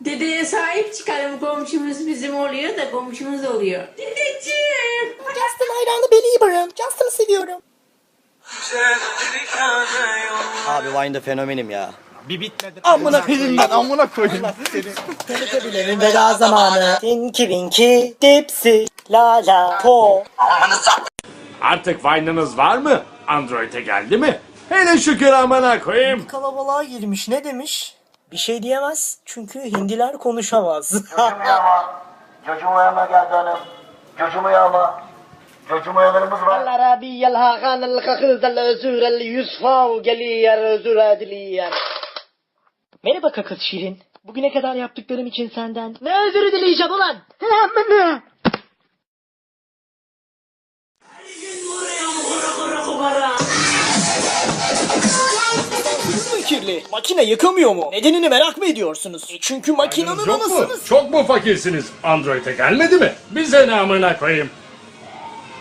Dedeye sahip çıkalım komşumuz bizim oluyor da komşumuz oluyor. Dedeciğim. Justin hayranı Belieber'ım. Justin'ı seviyorum. Abi Vine'da fenomenim ya. Amına koyayım ben amına koyayım. Teletebilerin veda zamanı. Tinky Winky Dipsy La La Po. Artık Vine'ınız var mı? Android'e geldi mi? Hele şükür amına koyayım. Kalabalığa girmiş ne demiş? Bir şey diyemez çünkü Hindiler konuşamaz. Çocuğum yağma, çocuğum yağma geldi hanım. Çocuğum yağma. Var. Allah Rabbi yalha kanal kakızdal özürel yusfav geliyer. Merhaba kakız Şirin. Bugüne kadar yaptıklarım için senden ne özür dileyeceğim ulan? Kirli? Makine yıkamıyor mu? Nedenini merak mı ediyorsunuz? E çünkü makinenin Yok mu? anasını Çok mu fakirsiniz? Android'e gelmedi mi? Bize ne amına koyayım?